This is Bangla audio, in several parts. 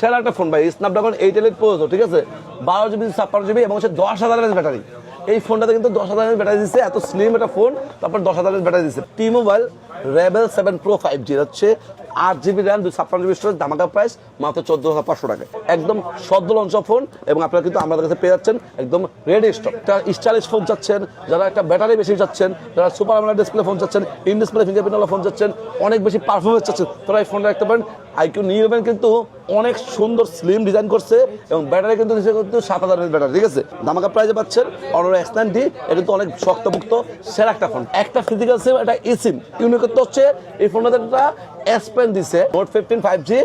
সেরা একটা ফোন ভাই স্ন্যাপড্রাগন এইট এলিট প্রো ঠিক আছে? বারো জিবি ছাপ্পান্ন জিবি এবং হচ্ছে দশ হাজার ব্যাটারি। এই ফোনটাতে কিন্তু দশ হাজার ব্যাটারি দিচ্ছে এত স্লিম একটা ফোন, তারপর দশ হাজার ব্যাটারি দিচ্ছে টি mobile rebel seven pro five G হচ্ছে আট জিবি র্যাম দুই ছাপ্পান্ন জিবি স্টোরেজ দামাকা প্রাইস মাত্র চোদ্দ হাজার পাঁচশো টাকা। একদম সদ্য লঞ্চ ফোন এবং আপনারা কিন্তু আমাদের কাছে পেয়ে যাচ্ছেন একদম রেডি স্টক একটা স্টাইলিশ ফোন চাচ্ছেন, যারা একটা ব্যাটারি বেশি চাচ্ছেন, যারা সুপার আমলা ডিসপ্লে ফোন চাচ্ছেন ইন ডিসপ্লে ফিঙ্গারপ্রিন্ট ফোন চাচ্ছেন, অনেক বেশি পারফরমেন্স চাচ্ছেন, তারা এই ফোনটা রাখতে পারেন। আইকিউ নিয়ে নেবেন কিন্তু অনেক সুন্দর স্লিম ডিজাইন করছে এবং ব্যাটারি কিন্তু কিন্তু সাত হাজার ব্যাটারি ঠিক আছে? দামাকা প্রাইজে পাচ্ছেন অনার এক্সট্যান্ডি এটা কিন্তু অনেক শক্তমুক্ত, সেরা একটা ফোন একটা ফিজিক্যাল সিম একটা ইসিম ইউনিকত্ব হচ্ছে এই ফোনটাতে একটা এস পেন দিছে। Note fifteen five G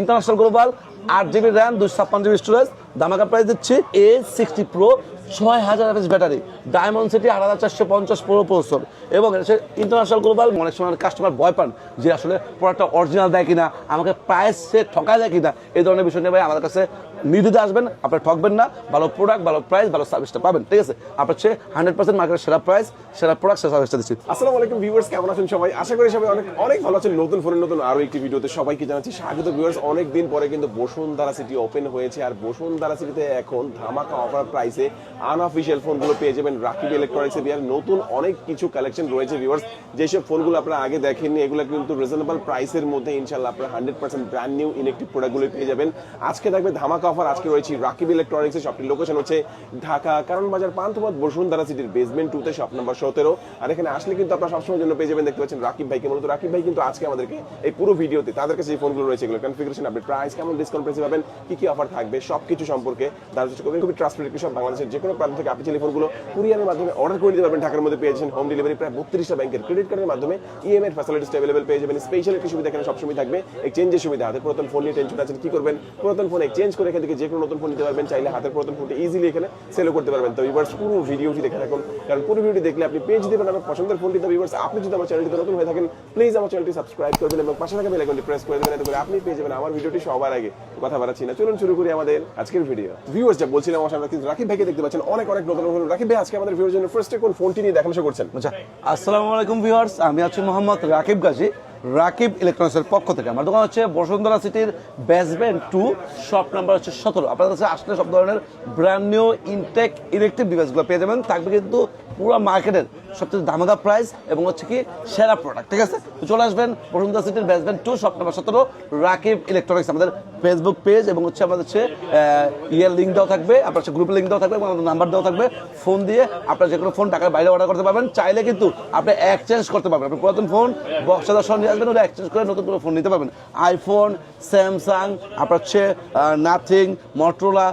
international global আট জিবি র্যাম দুশো ছাপ্পান্ন জিবি স্টোরেজ দামাকা প্রাইস দিচ্ছি এ সিক্সটি প্রো ছয় হাজার এমএস ব্যাটারি ডায়মন্ড সিটি আট হাজার চারশো পঞ্চাশ প্রো প্রসর এবং ইন্টারন্যাশনাল গ্লোবাল অনেক সময় কাস্টমার ভয় পান যে আসলে প্রোডাক্টটা অরিজিনাল দেয় কিনা, আমাকে প্রাইস সে ঠকায় দেয় কিনা, এই ধরনের বিষয় নিয়ে ভাই আমাদের কাছে নির্দিতে আসবেন, আপনার ঠকবেন না, ভালো প্রোডাক্ট ভালো প্রাইস ভালো সার্ভিসটা পাবেন, ঠিক আছে? আপনার হচ্ছে হান্ড্রেড পার্সেন্ট মার্কেটের সেরা প্রাইস সেরা প্রোডাক্ট সেরা সার্ভিসটা দিচ্ছি। আসসালামু আলাইকুম ভিউয়ার্স কেমন আছেন সবাই? আশা করি সবাই অনেক অনেক ভালো আছেন। নতুন ফোনের নতুন আরও একটি ভিডিওতে সবাইকে জানাচ্ছি স্বাগত ভিউয়ার্স অনেক দিন পরে কিন্তু বসুন্ধরা সিটি ওপেন হয়েছে, আর বসুন্ধরা সিটিতে এখন ধামাকা অফার প্রাইসে আনঅফিশিয়াল ফোনগুলো পেয়ে যাবেন রাকিব ইলেকট্রনিক্স এর। নতুন অনেক কিছু কালেকশন রয়েছে ভিউয়ার্স যেসব ফোনগুলো আপনারা আগে দেখেননি, এগুলো কিন্তু রিজনেবল প্রাইসের মধ্যে ইনশাল্লাহ আপনারা hundred percent brand new electric প্রোডাক্টগুলো পেয়ে যাবেন। আজকে থাকবে ধামাকা অফার আজকে রয়েছে রাকিব ইলেকট্রনিক্স এর শপটির লোকেশন হচ্ছে ঢাকা, কারণ বাজার পান্থপথ, বসুন্ধরা সিটির বেসমেন্ট টুতে শপ নাম্বার সতেরো। আর এখানে আসলে কিন্তু আপনারা সবসময় জন্য পেয়ে যাবেন, দেখতে পাচ্ছেন রাকিব ভাইকে। মূলত রাকিব ভাই কিন্তু আজকে আমাদেরকে এই পুরো ভিডিওতে, তাদের কাছে যে ফোনগুলো রয়েছে এগুলো কনফিগারেশন আপডেট প্রাইস কেমন ডিসকাউন্ট প্রাইসে পাবেন, কি কি অফার থাকবে, সবকিছু সম্পর্কে তার চেষ্টা করবেন খুবই ট্রাস্টেড একটি সব বাংলাদেশের যে কোনো প্রান্ত থেকে আপনি চাইলে ফোনগুলো কুরিয়ারের মাধ্যমে অর্ডার করে দিতে পারবেন, ঢাকার মধ্যে পেয়ে যাচ্ছেন হোম ডেলিভারি প্রায় বত্রিশটা ব্যাংকের ক্রেডিট কার্ডের মাধ্যমে। ইএমআই ফ্যাসিলিটিস অ্যাভেলেবল পেয়ে যাবেন। স্পেশাল একটি সুবিধা এখানে সবসময় থাকবে এক্সচেঞ্জের সুবিধা। হাতে পুরাতন ফোন নিয়ে টেনশন আছেন, কি করবেন? পুরাতন ফোন এক্সচেঞ্জ করে থেকে যে কোনো নতুন ফোন নিতে পারবেন, চাইলে হাতের পুরাতন ফোনটি ইজিলি এখানে সেলও করতে পারবেন। তো ভিউয়ার্স পুরো ভিডিওটি দেখে থাকুন কারণ পুরো ভিডিওটি দেখলে আপনি পেজ দিবেন আমার পছন্দের ফোনটি তো ভিউয়ার্স আপনি যদি আমার চ্যানেলটিতে নতুন হয়ে থাকেন প্লিজ আমার চ্যানেলটি সাবস্ক্রাইব করবেন এবং পাশে থাকা বেল আইকনটি প্রেস করে দেবেন। এতে করে আপনি পেয়ে যাবেন আমার ভিডিওটি সবার আগে। কথা বাড়াচ্ছি না। চলুন শুরু করি আমাদের আজকের ভিডিও ভিউয়ার্স যা বলছিলাম, আমার সামনে রাকিব ভাইকে দেখতে পাচ্ছেন। অনেক অনেক নতুন নতুন। রাকিব ভাই, আজকে আমাদের ভিউয়ার জন্য ফার্স্টে কোন ফোনটি নিয়ে দেখানো করছেন? আচ্ছা আসসালামু আলাইকুম ভিউয়ার্স আমি আছি মোহাম্মদ রাকিব গাজী। রাকিব ইলেকট্রনিক্সের পক্ষ থেকে। আমার দোকান হচ্ছে বসুন্ধরা সিটির বেসমেন্ট টু, শপ নাম্বার হচ্ছে সতেরো। আপনাদের কাছে আসলে সব ধরনের ব্র্যান্ড নিউ ইনটেক ইলেকট্রিক ডিভাইসগুলো পেয়ে যাবেন। থাকবে কিন্তু পুরো মার্কেটের সবচেয়ে দামাদা প্রাইস এবং হচ্ছে কি সেরা প্রোডাক্ট ঠিক আছে? তো চলে আসবেন বসুন্ধরা সিটির বেসমেন্ট টু শপ নাম্বার সতেরো, রাকিব ইলেকট্রনিক্স আমাদের ফেসবুক পেজ এবং হচ্ছে আমাদের হচ্ছে ইয়ের লিঙ্ক দেওয়া থাকবে, আপনার হচ্ছে গ্রুপের লিঙ্ক দেওয়া থাকবে এবং আমাদের নাম্বার দেওয়া থাকবে। ফোন দিয়ে আপনার যে কোনো ফোন টাকার বাইরে অর্ডার করতে পারবেন। চাইলে কিন্তু আপনি এক্সচেঞ্জ করতে পারবেন। আপনি পুরাতন ফোন বক্স চার্জার সঙ্গে আসবেন ওটা এক্সচেঞ্জ করে নতুন কোনো ফোন নিতে পারবেন। আইফোন স্যামসাং আপনার হচ্ছে নাথিং মটোলা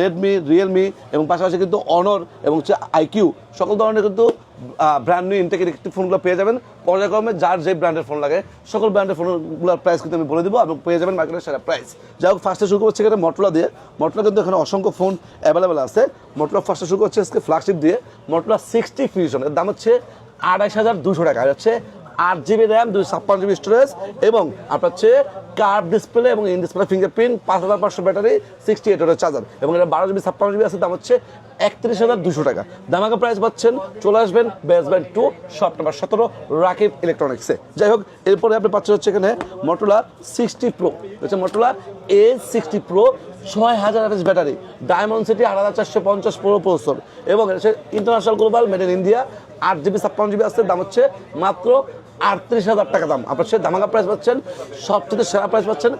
রেডমি রিয়েলমি এবং পাশাপাশি কিন্তু অনর এবং হচ্ছে আইকিউ সকল ধরনের কিন্তু ব্র্যান্ড নিউ ইন্টেকের ফোনগুলো পেয়ে যাবেন। পর্যায়ক্রমে যার যে ব্র্যান্ডের ফোন লাগে, সকল ব্র্যান্ডের ফোনগুলোর প্রাইস কিন্তু আমি বলে দেবো এবং পেয়ে যাবেন মার্কেটের সেরা প্রাইস যাই হোক ফার্স্টে শুরু করছে এখানে মটলা দিয়ে। মটলা কিন্তু এখানে অসংখ্য ফোন অ্যাভেলেবেল আছে। মটলা ফার্স্টে শুরু করছে আজকে ফ্ল্যাগশিপ দিয়ে। মটলা সিক্সটি ফিউশন এর দাম হচ্ছে আড়াইশ হাজার দুশো টাকা। হচ্ছে আট জিবি র্যাম দুই ছাপ্পান্ন জিবি স্টোরেজ এবং আপনার হচ্ছে কার্ভ ডিসপ্লে এবং ইন ডিসপ্লে ফিঙ্গারপ্রিন্ট পাঁচ হাজার পাঁচশো ব্যাটারি সিক্সটি এইট চার্জার এবং এটা বারো জিবি ছাপ্পান্ন জিবি আছে, দাম হচ্ছে একত্রিশ হাজার দুশো টাকা। দামাকা প্রাইস পাচ্ছেন, চলে আসবেন বেসব্যান্ড টু শপ নাম্বার সতেরো, রাকিব ইলেকট্রনিক্সে যাই হোক, এরপরে আপনি পাচ্ছেন হচ্ছে এখানে মটোলা সিক্সটি প্রো হচ্ছে মটোলা এ সিক্সটি প্রো ছয় হাজার এমএস ব্যাটারি ডায়মন্ড সিটি আট হাজার চারশো পঞ্চাশ প্রো প্রসেসর এবং international global made in India আট জিবি ছাপ্পান্ন জিবি আসছে দাম হচ্ছে মাত্র আটত্রিশ হাজার টাকা দাম। আপনার সে দামাকা প্রাইস পাচ্ছেন, সবচেয়ে সেরা প্রাইস পাচ্ছেন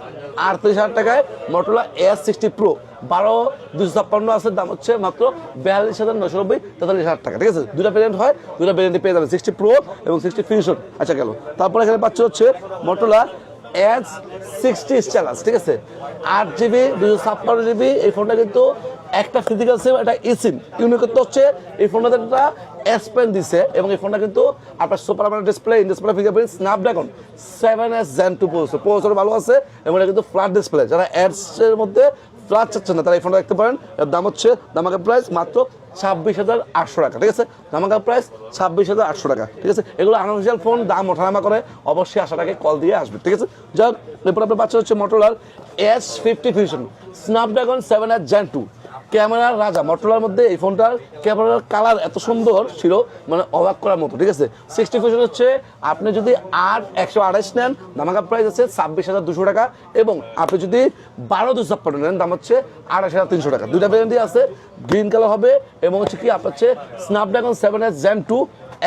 আটত্রিশ হাজার টাকায় মোটরলা এস সিক্সটি প্রো বারো দুশো ছাপ্পান্ন আছে, দাম হচ্ছে মাত্র বিয়াল্লিশ হাজার নশো নব্বই, তেতাল্লিশ হাজার টাকা। ঠিক আছে? দুটা ভেরিয়েন্ট হয় দুটা ভেরিয়েন্টে পেয়ে যাবেন সিক্সটি প্রো এবং সিক্সটি ফিউশন আচ্ছা গেল। তারপরে এখানে পাচ্ছে হচ্ছে মোটরলা এস সিক্সটি স্ট্যালাস ঠিক আছে? আট জিবি দুশো ছাপ্পান্ন জিবি এই ফোনটা কিন্তু একটা ফিজিক্যাল সিম একটা ইসিম ইউনিকত্ব হচ্ছে এই ফোনটাতে একটা এস পেন দিছে এবং এই ফোনটা কিন্তু আপনার super AMOLED display in display fingerprint Snapdragon seven S gen two processor processor ভালো আছে এবং এটা কিন্তু ফ্ল্যাট ডিসপ্লে যারা অ্যাডসের মধ্যে ফ্ল্যাট চাচ্ছেন না, তারা এই ফোনটা দেখতে পারেন। এর দাম হচ্ছে দামাকা প্রাইস মাত্র ছাব্বিশ হাজার আটশো টাকা, ঠিক আছে? দামাকা প্রাইস ছাব্বিশ হাজার আটশো টাকা, ঠিক আছে? এগুলো আনঅফিসিয়াল ফোন দাম ওঠানামা করে অবশ্যই আসার কল দিয়ে আসবে, ঠিক আছে? যাই হোক এরপর আপনার বাচ্চা হচ্ছে মোটরলার S fifty fusion Snapdragon seven S gen two ক্যামেরার রাজা মটোলার মধ্যে এই ফোনটার ক্যামেরার কালার এত সুন্দর ছিল মানে অবাক করার মতো, ঠিক আছে? সিক্সটি ফোর হচ্ছে, আপনি যদি আট একশো আঠাশ নেন দামাকা প্রাইস আছে ছাব্বিশ হাজার দুশো টাকা এবং আপনি যদি বারো দুশো ছাপ্পান্ন নেন, দাম হচ্ছে আঠাশ হাজার তিনশো টাকা। দুইটা ভ্যারিয়েন্টই আছে গ্রিন কালার হবে এবং হচ্ছে কি, আপনার হচ্ছে Snapdragon seven S gen two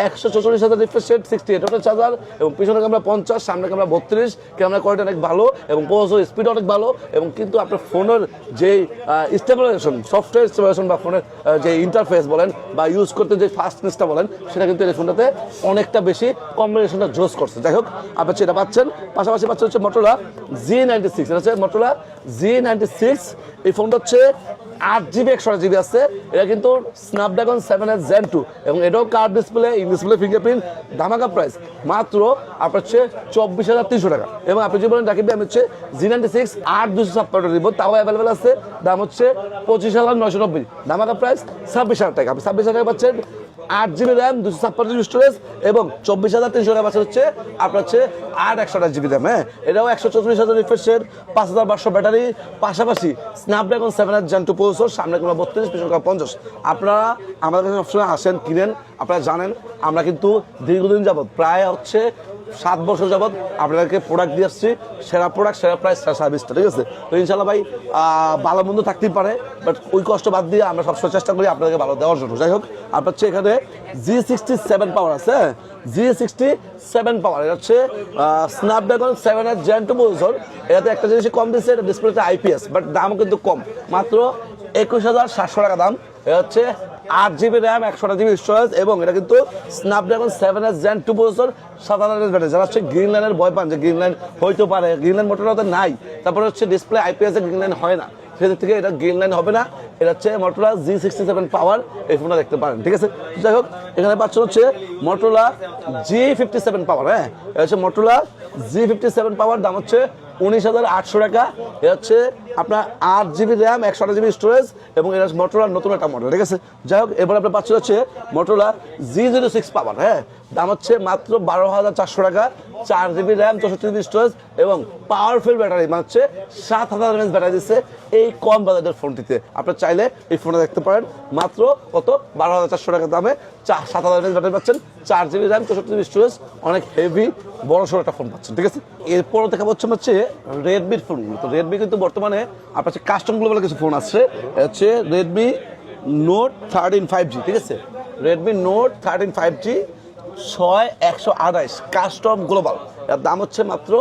একশো চৌচল্লিশ হাজার refresh rate sixty eight charger, এবং পিছনে ক্যামেরা পঞ্চাশ, সামনে ক্যামেরা বত্রিশ ক্যামেরা কোয়ালিটি অনেক ভালো, এবং পোজো স্পিড অনেক ভালো, এবং কিন্তু আপনার ফোনের যে স্টেবিলাইজেশন সফটওয়্যার স্টেবিলাইজেশন বা ফোনের যে ইন্টারফেস বলেন বা ইউজ করতে যে ফাস্টনেসটা বলেন, সেটা কিন্তু এই ফোনটাতে অনেকটা বেশি কম্বিনেশনটা জোস করছে। যাই হোক আপনি সেটা পাচ্ছেন, পাশাপাশি পাচ্ছেন হচ্ছে মোটোলা জি নাইনটি সিক্স এটা হচ্ছে মোটোলা জি নাইনটি সিক্স এই ফোনটা হচ্ছে আট জিবি একশো জিবি আছে, এটা কিন্তু Snapdragon seven S gen two এবং এটাও কার্ড ডিসপ্লে ডিসপ্লে ফিঙ্গারপ্রিন্ট ধামাকা প্রাইস মাত্র আপনার হচ্ছে চব্বিশ হাজার তিনশো টাকা। এবং আপনি যদি বলেন ডাকি আমি হচ্ছে জি নাইনটি সিক্স আট দুশো ছাপ্পান্ন দিব তাও অ্যাভেলেবেল আছে, দাম হচ্ছে পঁচিশ হাজার নয়শো নব্বই। ধামাকা প্রাইস ছাব্বিশ হাজার টাকা। আপনি ছাব্বিশ হাজার টাকা পাচ্ছেন আট জিবি র্যাম দুশো ছাপ্পান্ন জিবি স্টোরেজ এবং চব্বিশ হাজার তিনশো টাকা পাচ্ছেন হচ্ছে, আপনার হচ্ছে আট একশো আঠাশ জিবি র্যাম হ্যাঁ? এটাও একশো চৌত্রিশ হাজার রিফ্রেশের পাঁচ হাজার পাঁচশো ব্যাটারি পাশাপাশি স্ন্যাপড্রাগন সেভেন হাজার জেন টু প্রসেসর সামনে কোনো বত্রিশ, পিছনে কোনো পঞ্চাশ। আপনারা আমাদের কাছে সবসময় আসেন, কিনেন, আপনারা জানেন, আমরা কিন্তু দীর্ঘদিন যাবৎ প্রায় হচ্ছে সাত বছর যাবত আপনাদেরকে প্রোডাক্ট দিয়ে আসছি, সেরা প্রোডাক্ট সেরা প্রাইস সেরা সার্ভিসটা ঠিক আছে? তো ইনশাল্লাহ ভাই ভালো মন্দ থাকতেই পারে বাট ওই কষ্ট বাদ দিয়ে আমরা সবসময় চেষ্টা করি আপনাদেরকে ভালো দেওয়ার জন্য। যাই হোক, আপনার হচ্ছে এখানে জি সিক্সটি সেভেন পাওয়ার আছে জি সিক্সটি সেভেন পাওয়ার এটা হচ্ছে স্ন্যাপড্রাগন সেভেন এর জেন টু প্রসেসর এটাতে একটা জিনিস কম দিচ্ছে এটা ডিসপ্লেতে আইপিএস বাট দাম কিন্তু কম। মাত্র একুশ হাজার সাতশো টাকা দাম। এটা হচ্ছে আট জিবি র্যাম একশো জিবি স্টোরেজ এবং এটা কিন্তু Snapdragon seven S gen two processor সাধারণ ব্যাটারি। যারা হচ্ছে গ্রিন লাইনের ভয় পান যে গ্রিন লাইন হইতে পারে গ্রিন লাইন মোটর ওদের নাই, তারপরে হচ্ছে ডিসপ্লে আইপিএস গ্রিন লাইন হয় না। সেদিক থেকে এটা গ্রিন লাইন হবে না, এটা হচ্ছে Motorola G sixty seven power এই ফোনটা দেখতে পারেন, ঠিক আছে? যাই হোক, এখানে পাচ্ছেন হচ্ছে Motorola G fifty seven power হ্যাঁ? এটা হচ্ছে Motorola G fifty seven power দাম হচ্ছে উনিশ হাজার আটশো টাকা। এটা হচ্ছে আপনার আট জিবি র্যাম একশো আট জিবি স্টোরেজ এবং এটা মোটরলার নতুন একটা মডেল ঠিক আছে? যাই হোক, এবার আপনার পাচ্ছেন হচ্ছে Motorola G zero six power হ্যাঁ? দাম হচ্ছে মাত্র বারো হাজার চারশো টাকা, চার জিবি র্যাম চৌষট্টি জিবি স্টোরেজ এবং পাওয়ারফুল ব্যাটারি মানে হচ্ছে সাত হাজার এমএস ব্যাটারি দিচ্ছে এই কম বাজেটের ফোনটিতে। আপনি চাইলে এই ফোনটা দেখতে পারেন। মাত্র কত? বারো হাজার চারশো টাকা দামে সাত হাজার এমএস ব্যাটারি পাচ্ছেন। চার জিবি র্যাম, চৌষট্টি জিবি স্টোরেজ অনেক হেভি বড় সড়ো একটা ফোন পাচ্ছেন, ঠিক আছে? এরপর দেখা পাচ্ছেন হচ্ছে রেডমির ফোনগুলো তো রেডমি কিন্তু বর্তমানে আপনার হচ্ছে কাস্টম গ্লোবাল কিছু ফোন আছে হচ্ছে Redmi note thirteen five G ঠিক আছে? Redmi note thirteen five G ছয় একশো আঠাইশ কাস্টম গ্লোবাল এর দাম হচ্ছে মাত্র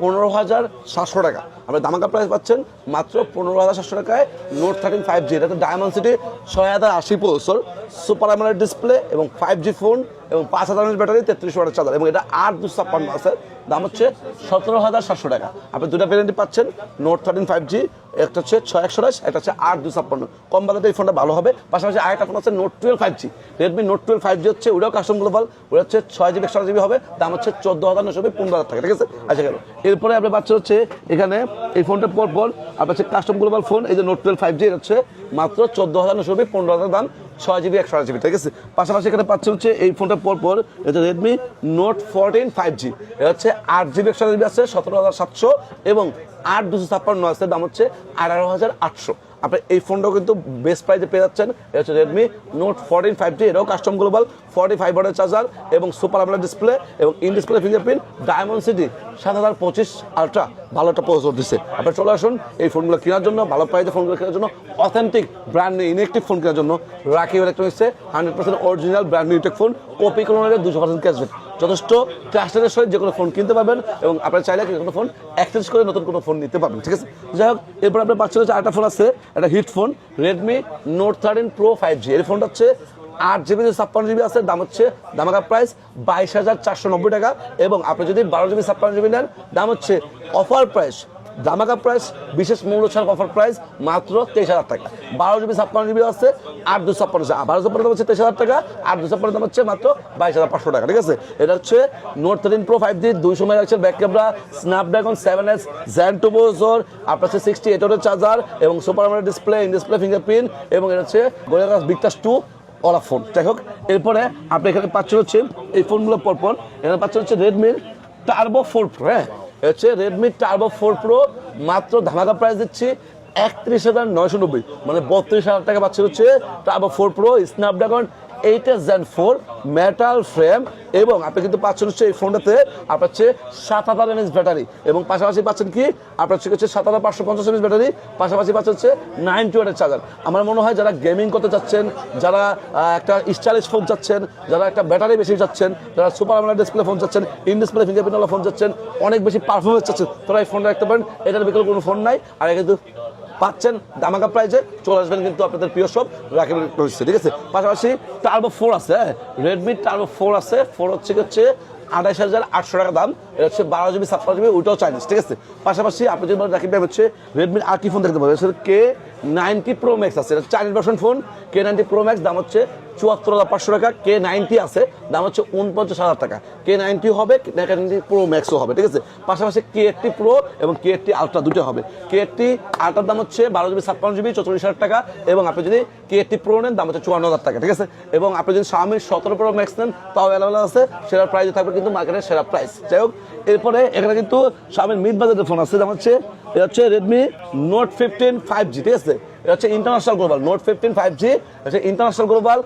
পনেরো হাজার সাতশো টাকা। আপনি দামাকা প্রাইস পাচ্ছেন মাত্র পনেরো হাজার সাতশো টাকায় নোট থার্টিন ফাইভ জি এটাতে ডায়মন্ড সিটি ছয় হাজার আশি প্রসেসর সুপার অ্যামোলেড ডিসপ্লে এবং ফাইভ জি ফোন এবং পাঁচ হাজার ব্যাটারি তেত্রিশ ওয়াটের চার্জার এবং এটা আট দুশো ছাপ্পান্ন আছে। দাম হচ্ছে সতেরো হাজার সাতশো টাকা। আপনি দুটা ভ্যারেন্টি পাচ্ছেন নোট থার্টিন ফাইভ জি একটা হচ্ছে ছয় একশো আঠাশ একটা হচ্ছে আট দুশো ছাপ্পান্ন। কম বাজারে এই ফোনটা ভালো হবে। পাশাপাশি আর আরেকটা ফোন আছে note twelve five G Redmi note twelve five G হচ্ছে, ওটাও কাস্টম গ্লোবাল ওটা হচ্ছে ছয় জিবি একশো জিবি হবে, দাম হচ্ছে চোদ্দ হাজার নশো পনেরো হাজার টাকা, ঠিক আছে? আচ্ছা গেল। এরপরে আপনার বাচ্চা হচ্ছে এখানে এই ফোনটা পর পর আপনার হচ্ছে কাস্টম গ্লোবাল ফোন এই যে নোট টুয়েলভ ফাইভ জি হচ্ছে মাত্র চোদ্দ হাজার নশো পনেরো হাজার দাম, ছয় জিবি একশো জিবি ঠিক আছে? পাশাপাশি এখানে পাচ্ছে হচ্ছে এই ফোনটা পর এটা Redmi note fourteen five G এটা হচ্ছে আট জিবি একশো জিবি আছে, সতেরো হাজার সাতশো এবং আট দুশো ছাপ্পান্ন আছে, দাম হচ্ছে আঠারো হাজার আটশো। আপনি এই ফোনটাও কিন্তু বেস্ট প্রাইসে পেয়ে যাচ্ছেন। এটা হচ্ছে Redmi note fourteen five G এটাও কাস্টম গ্লোবাল ফর্টি ফাইভ ওয়াটের চার্জার এবং সুপার আমলের ডিসপ্লে এবং in display fingerprint diamond city সাত হাজার পঁচিশ আলট্রা ভালো একটা প্রসেসর দিচ্ছে আপনি চলে আসুন এই ফোনগুলো কেনার জন্য, ভালো প্রাইসে ফোনগুলো কেনার জন্য authentic brand new inactive phone কেনার জন্য। Rakib ইলেকট্রনিক্সে hundred percent original brand new tech phone copy কোনো দুশো পার্সেন্ট ক্যাশব্যাক যথেষ্ট ট্রাস্টের সহিত যে কোনো ফোন কিনতে পারবেন এবং আপনার চাইলে যে কোনো ফোন এক্সচেঞ্জ করে নতুন কোনো ফোন নিতে পারবেন, ঠিক আছে? যাই হোক, এরপর আপনার পাচ্ছেন হচ্ছে আরেকটা ফোন আছে, একটা hit phone Redmi note thirteen pro five G এর ফোনটা হচ্ছে আট জিবি ছাপ্পান্ন জিবি আছে, দাম হচ্ছে দামাকা প্রাইস বাইশ হাজার চারশো নব্বই টাকা এবং আপনি যদি বারো জিবি ছাপ্পান্ন জিবি নেন, দাম হচ্ছে অফার প্রাইস দামাকা প্রাইস বিশেষ মূল্য ছাড় অফার প্রাইস মাত্র তেইশ হাজার টাকা। বারো জিবি ছাপ্পান্ন জিবি আছে, আট দুশো ছাপ্পান্ন বারো ছাপ্পান্ন দাম হচ্ছে তেইশ হাজার টাকা, আট দুশো ছাপ্পান্ন দাম হচ্ছে মাত্র বাইশ হাজার পাঁচশো টাকা, ঠিক আছে? এটা হচ্ছে Note thirteen Pro five G দুইশো সময় রাখছেন back camera Snapdragon seven S Gen two বোজোর আপনার হচ্ছে সিক্সটি এইট চার্জার এবং super display in display fingerprint এবং এটা হচ্ছে গোলাগাস বিকটাস টু ওলা ফোন যাই হোক, এরপরে আপনি এখানে পাচ্ছেন হচ্ছে এই ফোনগুলো পরপর। এখানে পাচ্ছেন হচ্ছে রেডমির টার্বো ফোর প্রো হ্যাঁ? হচ্ছে রেডমি টার্বো ফোর প্রো মাত্র ধামাকা প্রাইস দিচ্ছি একত্রিশ হাজার নয়শো নব্বই। মানে বত্রিশ হাজার টাকা পাচ্ছেন হচ্ছে turbo four pro Snapdragon eight S gen four metal frame এবং আপনি কিন্তু পাচ্ছেন হচ্ছে এই ফোনটাতে আপনার হচ্ছে সাত হাজার এমএস ব্যাটারি এবং পাশাপাশি পাচ্ছেন কি? আপনার হচ্ছে সাত হাজার পাঁচশো পঞ্চাশ এমএস ব্যাটারি, পাশাপাশি পাচ্ছেন হচ্ছে নাইন টু চার্জার আমার মনে হয় যারা গেমিং করতে চাচ্ছেন, যারা একটা স্টাইলিশ ফোন চাচ্ছেন, যারা একটা ব্যাটারি বেশি চাচ্ছেন, যারা সুপার আমলা ডিসপ্লে ফোন চাচ্ছেন ইন ডিসপ্লে ফিঙ্গারপ্রিন্ট ফোন চাচ্ছেন, অনেক বেশি পারফরমেন্স চাচ্ছেন, তারা এই ফোনটা রাখতে পারেন। এটার বিকল্প কোনো ফোন নাই। আর কিন্তু পাচ্ছেন দামাকা প্রাইজে চলে আসবেন কিন্তু আপনাদের প্রিয় সব রাখেন ঠিক আছে? পাশাপাশি টার্বো ফোর আছে রেডমি টার্বো ফোর আছে। ফোর হচ্ছে হচ্ছে আঠাশ হাজার আটশো টাকা দাম। এটা হচ্ছে বারো জিবি সাতশো জিবি ওইটাও চাইনিজ ঠিক আছে? পাশাপাশি আপনি যদি রাখি ভাই হচ্ছে রেডমির কি ফোন দেখতে পাবেন। কে নাইনটি প্রো ম্যাক্স আছে। Chinese version phone K ninety pro max দাম হচ্ছে চুয়াত্তর হাজার পাঁচশো টাকা। কে নাইনটি আছে, দাম হচ্ছে উনপঞ্চাশ হাজার টাকা। কে নাইনটি হবে কে নাইনটি প্রো ম্যাক্সও হবে, ঠিক আছে? পাশাপাশি কে এইটটি প্রো এবং কে এইটটি আলট্রা দুটো হবে। কে এইটটি আলট্রার দাম হচ্ছে বারো জিবি, ছাপ্পান্ন জিবি, চৌচল্লিশ হাজার টাকা এবং আপনি যদি কে এইটটি প্রো নেন, দাম হচ্ছে চুয়ান্ন হাজার টাকা, ঠিক আছে? এবং আপনি যদি স্বামীর সতেরো প্রো ম্যাক্স নেন, তাও অ্যাভেলেবল আছে। সেরা প্রাইস থাকবে কিন্তু মার্কেটের সেরা প্রাইস যাই হোক, এরপরে এখানে কিন্তু স্বামীর মিড বাজেটের ফোন আছে, দাম হচ্ছে এটা হচ্ছে Redmi note fifteen five G ঠিক আছে? এটা হচ্ছে international global note fifteen five G হচ্ছে ইন্টারন্যাশনাল গ্লোবাল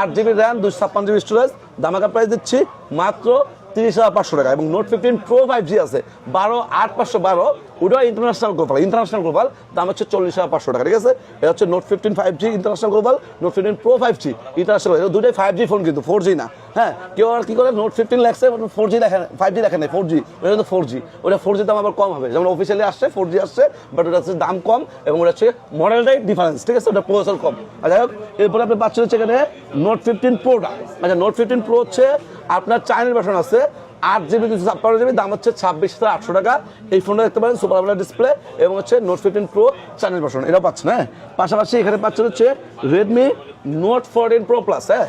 আট জিবি র্যাম দুশো ছাপ্পান্ন জিবি স্টোরেজ দামাকা প্রাইস দিচ্ছি মাত্র তিরিশ হাজার পাঁচশো টাকা। এবং note fifteen pro five G আছে, বারো, আট পাঁচশো বারো ওটা ইন্টারন্যাশনাল গ্লোবাল ইন্টারন্যাশনাল গ্লোবাল দাম হচ্ছে চল্লিশ হাজার পাঁচশো টাকা, ঠিক আছে? এটা হচ্ছে note fifteen five G international global note fifteen pro five G international এটা দুটোই ফাইভ জি ফোন কিন্তু ফোর জি না। হ্যাঁ কেউ আর কি করে? নোট ফিফটিন লেখছে ফোর জি দেখেন ফাইভ জি দেখেন ফোর জি ওটা কিন্তু ফোর জি ওটা ফোর জি দাম আবার কম হবে, যেমন অফিসিয়ালি আসছে ফোর জি আসছে বাট ওটা হচ্ছে দাম কম এবং ওটা হচ্ছে মডেলটাই ডিফারেন্স ঠিক আছে? ওটা প্রসেসর কম। আর যাই হোক, এরপরে আপনি পাচ্ছেন হচ্ছে এখানে নোট ফিফটিন প্রোটা আচ্ছা নোট ফিফটিন প্রো হচ্ছে আপনার চাইনিজ ভার্সন আছে আট জিবি দুশো ছাপ্পান্ন জিবি, দাম হচ্ছে ছাব্বিশ হাজার আটশো টাকা। এই ফোনটা দেখতে পারেন সুপার আমলা ডিসপ্লে এবং হচ্ছে note fifteen pro channel version এটাও পাচ্ছেন হ্যাঁ? পাশাপাশি এখানে পাচ্ছেন হচ্ছে Redmi note fourteen pro plus হ্যাঁ?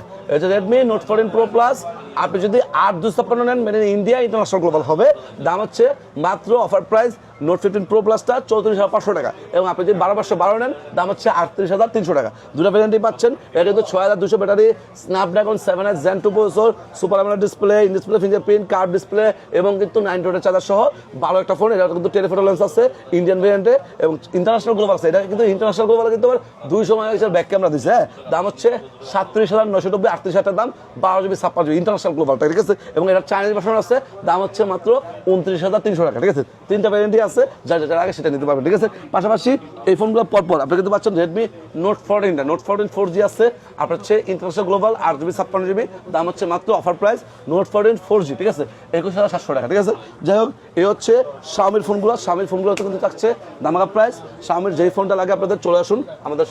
Redmi note fourteen pro plus আপনি যদি আট দুশো ছাপ্পান্ন নেন made in India international global হবে। দাম হচ্ছে মাত্র offer price note fifteen pro প্লাসটা চৌত্রিশ হাজার পাঁচশো টাকা। এবং আপনি যদি বারো পাঁচশো বারো নেন, দাম হচ্ছে আটত্রিশ হাজার তিনশো টাকা। দুটো ভ্যারিয়েন্টই পাচ্ছেন। এটা কিন্তু ছয় হাজার দুশো battery Snapdragon seven S gen two processor super AMOLED display in display fingerprint card display এবং কিন্তু নাইন টোটের চার্জার সহ ভালো একটা ফোন এটা কিন্তু টেলিফোটো লেন্স আছে ইন্ডিয়ান ভ্যারিয়েন্টে এবং ইন্টারন্যাশনাল গ্লোবাল আছে। এটা কিন্তু ইন্টারন্যাশনাল গ্লোবাল কিন্তু আবার দুই সময় ব্যাক ক্যামেরা দিচ্ছে হ্যাঁ? দাম হচ্ছে সাতত্রিশ হাজার নশো নব্বই, আটত্রিশ হাজার দাম, বারো জিবি, ছাপ্পান্ন জিবি ইন্টারন্যাশনাল গ্লোবালটা ঠিক আছে? এবং এটা চাইনিজ ভার্সন আছে, দাম হচ্ছে মাত্র উনত্রিশ হাজার তিনশো টাকা, ঠিক আছে? তিনটা ভ্যারিয়েন্টই আছে যার যেটা আগে সেটা নিতে পারবেন, ঠিক আছে? পাশাপাশি এই ফোনগুলো পরপর, আপনি কিন্তু পাচ্ছেন রেডমি নোট ফোরটিনটা নোট ফোরটিন ফোর জি আছে, আপনার হচ্ছে ইন্টারন্যাশনাল গ্লোবাল আট জিবি, ছাপ্পান্ন জিবি, দাম হচ্ছে মাত্র offer price note fourteen four G ঠিক আছে? একুশ হাজার সাতশো টাকা, ঠিক আছে? যাই হোক, এই হচ্ছে শামির ফোনগুলো শামির ফোনগুলোতে কিন্তু থাকছে দামাকা প্রাইস শামির যেই ফোনটা লাগে আপনাদের, চলে আসুন। আমাদের